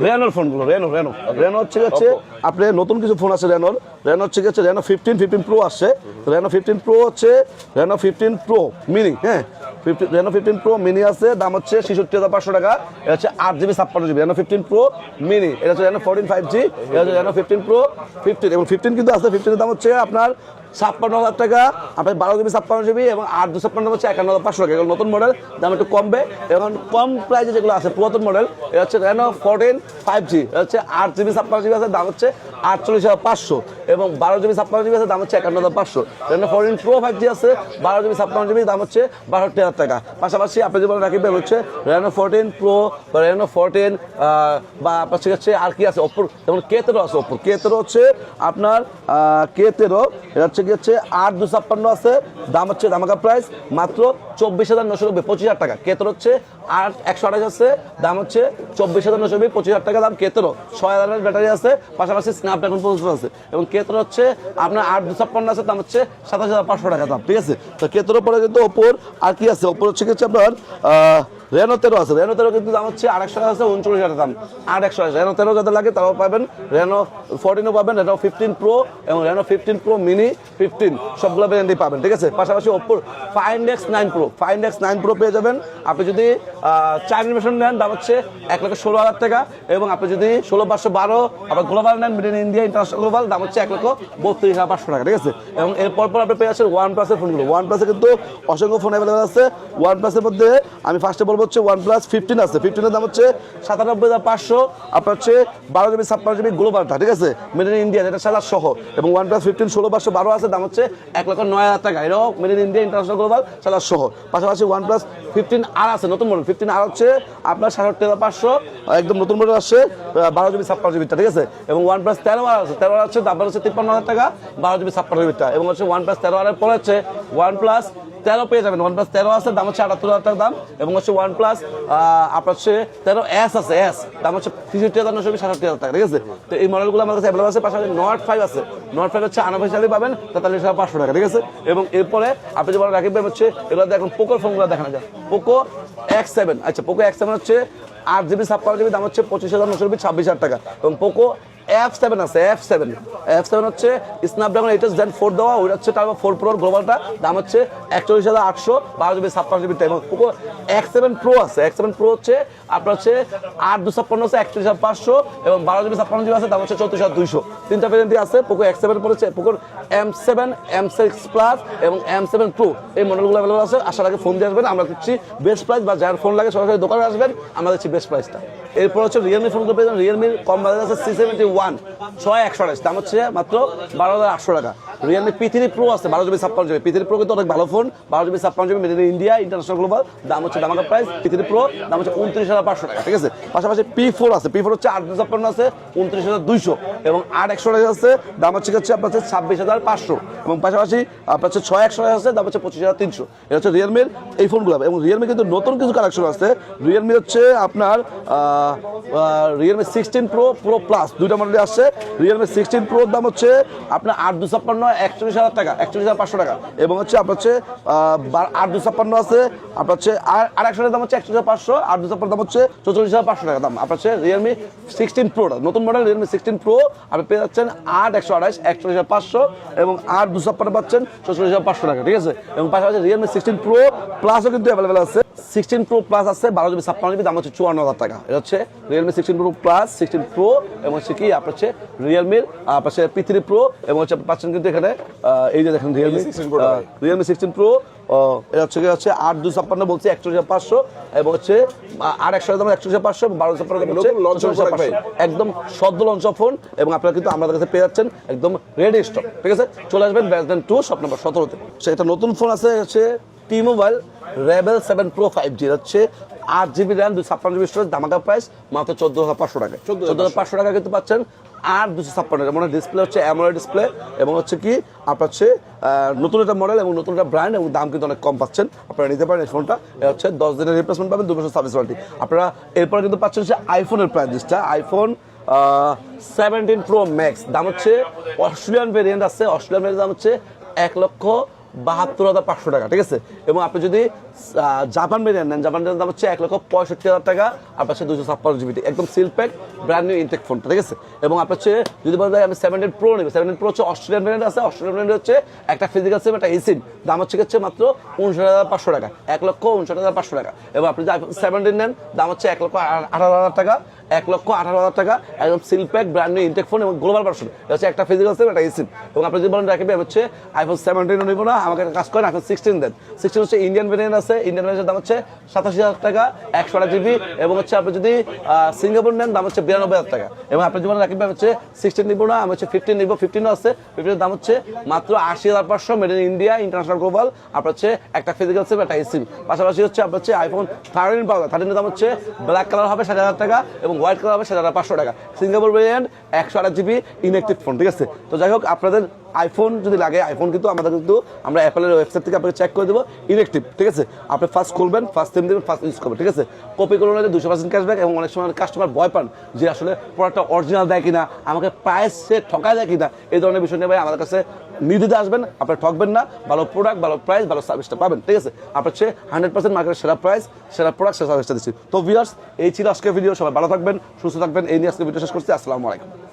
রেনোর ফোনগুলো রেনো রেনো রেনো হচ্ছে হচ্ছে আপনি নতুন কিছু ফোন আছে রেনোর রেনো হচ্ছে হচ্ছে রেনো ফিফটিন ফিফটিন প্রো আসছে। রেনো ফিফটিন প্রো হচ্ছে রেনো ফিফটিন প্রো মিনি হ্যাঁ? Fifteen Reno fifteen pro mini আছে দাম হচ্ছে ছেষট্টি হাজার পাঁচশো টাকা। এটা হচ্ছে আট জিবি ছাপ্পান্ন GB. Reno fifteen pro mini এটা হচ্ছে রেনো ফোরটিন ফাইভ জি এটা হচ্ছে রেনো ফিফটিন প্রো ফিফটিন এবং ফিফটিন কিন্তু আছে ফিফটিনের দাম হচ্ছে আপনার ছাপ্পান্ন হাজার টাকা আপনার বারো জিবি, ছাপ্পান্ন জিবি এবং আট দুশো ছাপ্পান্ন হচ্ছে একান্ন হাজার পাঁচশো টাকা। এগুলো নতুন মডেল দাম একটু কমবে। এখন কম প্রাইসে যেগুলো আছে, পুরাতন মডেল এটা হচ্ছে রেনো ফোরটিন ফাইভ জি এটা হচ্ছে আট জিবি, ছাপ্পান্ন জিবি আছে, দাম হচ্ছে আটচল্লিশ হাজার পাঁচশো এবং বারো জিবি, ছাপ্পান্ন জিবি আছে, দাম হচ্ছে একান্ন হাজার পাঁচশো। Reno fourteen pro five G আছে, বারো জিবি, ছাপ্পান্ন জিবি, দাম হচ্ছে বাষট্টি হাজার টাকা। পাশাপাশি আপনি যেমন রাখবেন হচ্ছে রেনো ফোরটিন প্রো বা রেনো ফোরটিন বা আপনার হচ্ছে আর কি আছে ওপর যেমন কে তেরো আছে ওপর কে তেরো হচ্ছে আপনার কে তেরো এটা হচ্ছে কি হচ্ছে আট দুশো ছাপ্পান্ন আছে। দাম হচ্ছে দামাকা প্রাইস মাত্র চব্বিশ হাজার নশো নব্বই, পঁচিশ হাজার টাকা। কেতর হচ্ছে? আট, একশো আঠাশ আছে, দাম হচ্ছে চব্বিশ হাজার নশো নব্বই, পঁচিশ হাজার টাকা দাম কেতরও ছয় হাজারের ব্যাটারি আছে, পাশাপাশি স্ন্যাপড্রাগন প্রসেসর আছে। এবং কেতর হচ্ছে, আপনার আট ছাপ্পান্ন আছে, দাম হচ্ছে সাতাশ হাজার পাঁচশো টাকা দাম, ঠিক আছে? তো কেতরের পরে কিন্তু ওপর আর কি আছে? ওপর হচ্ছে হচ্ছে আপনার রেনো তেরো আছে। রেনো তেরো কিন্তু দাম হচ্ছে আড়াইশো টাকা আছে, উনচল্লিশ হাজার দাম। আট একশো আছে রেনো তেরো যাদের লাগে তারাও পাবেন। রেনো ফোরটিনও পাবেন রেনো ফিফটিন প্রো এবং Reno fifteen pro mini fifteen সবগুলো ভ্যারিয়েন্টই পাবেন, ঠিক আছে? পাশাপাশি ওপোর Find X nine pro Find X nine pro পেয়ে যাবেন। আপনি যদি চাইনিজ মেশিন নেন, দাম হচ্ছে এক লক্ষ ষোলো হাজার টাকা এবং আপনি যদি ষোলো, পাঁচশো, বারো, আবার গ্লোবাল নেন made in India international global দাম হচ্ছে এক লক্ষ বত্রিশ হাজার পাঁচশো টাকা, ঠিক আছে? এবং এরপর পর আপনি পেয়ে যাচ্ছেন ওয়ান প্লাসের ফোনগুলো। ওয়ান প্লাসে কিন্তু অসংখ্য ফোন অ্যাভেলেবেল আছে। ওয়ান প্লাসের মধ্যে আমি ফার্স্টে বলব হচ্ছে ওয়ান প্লাস ফিফটিন আছে ফিফটিনের দাম হচ্ছে সাতানব্বই হাজার পাঁচশো। আপনার হচ্ছে বারো জিবি ছাপ্পান্ন জিবি গ্লোবালটা ঠিক আছে? মেড ইন ইন্ডিয়া যেটা সাদা সহ। এবং ওয়ান প্লাস ফিফটিন ষোলো, পাঁচশো, বারো আছে, দাম হচ্ছে এক লক্ষ নয় হাজার টাকা। এটাও made in India international global সাদা সহ। পাশাপাশি ওয়ান প্লাস ফিফটিন আর আছে, নতুন মডেল ফিফটিন আর হচ্ছে আপনার সাড়ে পাঁচশো, একদম নতুন মডেল আসছে বারো জিবি ছাপ্পান্ন জিবিটা ঠিক আছে? এবং ওয়ান প্লাস তেরো আর আছে, তেরো আর হচ্ছে দাম হচ্ছে তিপ্পান্ন হাজার টাকা, বারো জিবি ছাপ্পান্ন জিবিটা এবং হচ্ছে ওয়ান প্লাস তেরো আরের পরে হচ্ছে ওয়ান প্লাস তেরো পেয়ে যাবেন। ওয়ান প্লাস তেরো আছে, দাম হচ্ছে আটাত্তর হাজার টাকা দাম। এবং হচ্ছে ওয়ান প্লাস আপনার হচ্ছে তেরো এস আছে এস দাম হচ্ছে তেষট্টি হাজার নশো সাতষট্টি হাজার টাকা, ঠিক আছে? তো এই মডেলগুলো আমার কাছে অ্যাভেলেবল আছে, পাশাপাশি নট ফাইভ আছে। নট ফাইভ হচ্ছে আনাফ হিসাবে পাবেন, তেতাল্লিশ হাজার পাঁচশো টাকা, ঠিক আছে? এবং এরপরে আপনি যে বলেন ভাই হচ্ছে এগুলো এখন পোকোর ফোনগুলো দেখানো যায় পোকো এক্স সেভেন আচ্ছা পোকো এক্স সেভেন হচ্ছে আট জিবি ছাপ্পান্ন জিবি দাম হচ্ছে পঁচিশ হাজার, নশো ছাব্বিশ হাজার টাকা। এবং পোকো এফ সেভেন আছে এফ সেভেন এফ সেভেন হচ্ছে স্ন্যাপড্রাগন এইট জেন ফোর দেওয়া, ওইটা হচ্ছে তারপর ফোর প্রোর গ্লোবালটা দাম হচ্ছে একচল্লিশ হাজার আটশো, বারো জিবি ছাপ্পান্ন জিবি এবং পোকো এক্স সেভেন প্রো আছে এক্স সেভেন প্রো হচ্ছে আপনার হচ্ছে আট দু ছাপ্পান্ন আছে, একচল্লিশ হাজার পাঁচশো, এবং বারো জিবি ছাপ্পান্ন জিবি আছে, দাম হচ্ছে চৌত্রিশ হাজার দুইশো। তিনটা ভেরিয়েন্টই আছে পোকো এক্স সেভেন পড়েছে পোকোর M seven M six plus এবং এম সেভেন প্রো এই মডেলগুলো অ্যাভেলেবল আছে, আসার আগে ফোন দিয়ে আসবেন, আমরা দিচ্ছি বেস্ট প্রাইস বা যার ফোন লাগে সরাসরি দোকানে আসবেন, আমরা দিচ্ছি বেস্ট প্রাইসটা এরপর হচ্ছে রিয়েলমি ফোনগুলো পেয়ে যাবেন। রিয়েলমির কম বাজার আছে সি সেভেন্টি ওয়ান ছয় একশো আঠাশ। দাম হচ্ছে মাত্র বারো হাজার আটশো টাকা। রিয়েলমি পি থ্রি প্রো আছে, বারো জিবি, ছাপ্পান্ন জিবি। পি থ্রি প্রো কিন্তু অনেক ভালো ফোন বারো জিবি, ছাপ্পান্ন GB made in India international global দাম হচ্ছে দামাকা প্রাইস পি থ্রি প্রো দাম হচ্ছে উনত্রিশ হাজার পাঁচশো টাকা, ঠিক আছে? পাশাপাশি পি ফোর আছে। পি ফোর হচ্ছে আট ছাপ্পান্ন আছে, উনত্রিশ হাজার দুইশো। এবং আট একশো টাকা আছে, দাম হচ্ছে হচ্ছে আপনার হচ্ছে ছাব্বিশ হাজার পাঁচশো। এবং পাশাপাশি আপনার হচ্ছে ছয় একশো আছে, দাম হচ্ছে পঁচিশ হাজার তিনশো। এটা হচ্ছে রিয়েলমির এই ফোনগুলো এবং রিয়েলমি কিন্তু নতুন কিছু কালেকশন আছে। রিয়েলমি হচ্ছে আপনার Realme sixteen pro pro plus দুইটা মডেল আসছে। রিয়েলমি সিক্সটিন প্রোর দাম হচ্ছে আপনার আট দু ছাপ্পান্ন, একচল্লিশ হাজার টাকা, একচল্লিশ হাজার পাঁচশো টাকা। এবং হচ্ছে আপনার হচ্ছে আট দু ছাপ্পান্ন আছে, আপনার হচ্ছে, আর একশো দাম হচ্ছে একচল্লিশ হাজার পাঁচশো, আট দু ছাপ্পান্ন দাম হচ্ছে চৌচল্লিশ হাজার পাঁচশো টাকা দাম। আপনার হচ্ছে রিয়েলমি সিক্সটিন প্রো নতুন মডেল রিয়েলমি সিক্সটিন প্রো আপনি পেয়ে যাচ্ছেন আট একশো আঠাশ, একচল্লিশ হাজার পাঁচশো, এবং আট দু ছাপ্পান্ন পাচ্ছেন চৌচল্লিশ হাজার পাঁচশো টাকা, ঠিক আছে? এবং পাশাপাশি রিয়েলমি সিক্সটিন প্রো প্লাসও কিন্তু অ্যাভেলেবেল আছে। সিক্সটিন প্রো প্লাস আছে বারো জিবি ছাপ্পান্ন জিবি দাম হচ্ছে চুয়ান্ন হাজার টাকা। এটা হচ্ছে Realme sixteen pro plus sixteen pro এবং হচ্ছে কি আপনার হচ্ছে রিয়েলমির হচ্ছে পি থ্রি প্রো এবং হচ্ছে পাচ্ছেন কিন্তু এখানে এই যে দেখেন রিয়েলমি 16 Pro টা ভাই। রিয়েলমি সিক্সটিন প্রো এটা হচ্ছে হচ্ছে আট দুই ছাপ্পান্ন বলছে একচল্লিশ হাজার পাঁচশো এবং হচ্ছে আর একশো দাম একচল্লিশ হাজার পাঁচশো বারো ছাপ্পান্ন দাম হচ্ছে নতুন launch 44,500 ভাই। একদম সদ্য লঞ্চ ফোন এবং আপনারা কিন্তু আমাদের কাছে পেয়ে যাচ্ছেন একদম রেডি স্টক ঠিক আছে? চলে আসবেন ব্যাসডেন টু শপ নাম্বার সতেরোতে। সেটা নতুন ফোন আছে হচ্ছে T mobile rebel seven pro five G হচ্ছে আট জিবি র্যাম দুই ছাপ্পান্ন জিবি স্টোরেজ দামাকা প্রাইস মাত্র চোদ্দ হাজার পাঁচশো টাকা। চোদ্দ হাজার পাঁচশো টাকা কিন্তু পাচ্ছেন আর দুশো ছাপ্পান্ন মানে ডিসপ্লে হচ্ছে অ্যামোলেড ডিসপ্লে এবং হচ্ছে কি আপনার হচ্ছে নতুন একটা মডেল এবং নতুন একটা ব্র্যান্ড এবং দাম কিন্তু অনেক কম পাচ্ছেন। আপনারা নিতে পারেন এই ফোনটা হচ্ছে দশ দিনের রিপ্লেসমেন্ট পাবেন দু বছর সার্ভিস ওয়ারেন্টি আপনারা এরপরে কিন্তু পাচ্ছেন হচ্ছে আইফোনের প্রাইসটা আইফোন সেভেন্টিন প্রো ম্যাক্স দাম হচ্ছে অস্ট্রেলিয়ান ভেরিয়েন্ট আছে। অস্ট্রেলিয়ান ভেরিয়েন্ট দাম হচ্ছে এক লক্ষ বাহাত্তর হাজার পাঁচশো টাকা ঠিক আছে? এবং আপনি যদি জাপান ভেরিয়েন্ট নেন। জাপান ভেরিয়েন্ট দাম হচ্ছে এক লক্ষ পঁয়ষট্টি হাজার টাকা। আপনার হচ্ছে দুশো ছাপ্পান্ন জিবি একদম seal pack brand new intact ফোনটা ঠিক আছে? এবং আপনার হচ্ছে, যদি বলা যায় আমি সেভেন্টিন প্রো নেবে। সেভেন্টিন প্রো হচ্ছে অস্ট্রেলিয়ান ভেরিয়েন্ট আছে। অস্ট্রেলিয়ান ভেরিয়েন্ট হচ্ছে একটা ফিজিক্যাল সিম একটা এসিন দাম হচ্ছে হচ্ছে মাত্র উনষাট হাজার পাঁচশো টাকা। এক লক্ষ উনষাট হাজার পাঁচশো টাকা। এবং আপনি যদি সেভেন্টিন নেন, দাম হচ্ছে এক লক্ষ আঠারো হাজার টাকা। এক লক্ষ আঠারো হাজার টাকা। একদম seal pack brand new intact phone এবং গ্লোবাল ভার্সন এটা হচ্ছে একটা ফিজিক্যাল সিম একটা এসিম এবং আপনি যদি বলেন রাখবে হচ্ছে আইফোন সেভেন্টিনও নিব না। আমাকে কাজ করেন আইফোন সিক্সটিন দেন। সিক্সটিন হচ্ছে ইন্ডিয়ান ভেরিয়েন্ট আছে। ইন্ডিয়ান ভেরিয়েন্টের দাম হচ্ছে সাতাশি হাজার টাকা, একশো আট জিবি এবং হচ্ছে আপনি যদি সিঙ্গাপুর নেন, দাম হচ্ছে বিরানব্বই হাজার টাকা। এবং আপনি যদি রাখবে হচ্ছে সিক্সটিন নিব না, আমি হচ্ছে ফিফটিন নিব ফিফটিনও আছে ফিফটিনের দাম হচ্ছে মাত্র আশি হাজার পাঁচশো made in India international global আপনার হচ্ছে একটা ফিজিক্যাল সিম একটা এসিম পাশাপাশি হচ্ছে আপনার হচ্ছে আইফোন থার্টিন পাওয়া যায়। থার্টিনের দাম হচ্ছে ব্ল্যাক কালার হবে সাত হাজার টাকা, এবং হোয়াইট কালার হবে সাত হাজার পাঁচশো টাকা। সিঙ্গাপুর ভেরিয়েন্ট একশো আট জিবি ইনএক্টিভ ফোন ঠিক আছে? তো যাই হোক, আপনাদের আইফোন যদি লাগে আইফোন কিন্তু আমাদের কিন্তু আমরা অ্যাপেলের ওয়েবসাইট থেকে আপনাকে চেক করে দেবো ইলেকট্রিক ঠিক আছে? আপনি ফার্স্ট খুলবেন ফার্স্ট সিম দেবেন ফার্স্ট ইউজ করবেন, ঠিক আছে? কপি করে নিলে দুশো পার্সেন্ট ক্যাশব্যাক এবং অনেক সময় কাস্টমার ভয় পান যে আসলে প্রোডাক্টটা অরিজিনাল দেয় কিনা, আমাকে প্রাইস সে ঠকায় দেয় কিনা এই ধরনের বিষয় নিয়ে ভাই আমাদের কাছে নির্দিতে আসবেন আপনার ঠকবেন না, ভালো প্রোডাক্ট ভালো প্রাইস ভালো সার্ভিসটা পাবেন, ঠিক আছে? আপনার হচ্ছে হান্ড্রেড পার্সেন্ট মার্কেটের সেরা প্রাইস সেরা প্রোডাক্ট সেরা সার্ভিসটা দিচ্ছি। তো ভিউয়ার্স এই ছিল আজকের ভিডিও সবাই ভালো থাকবেন, সুস্থ থাকবেন, এই নিয়ে আজকে ভিডিও শেষ করছি, আসসালামু আলাইকুম।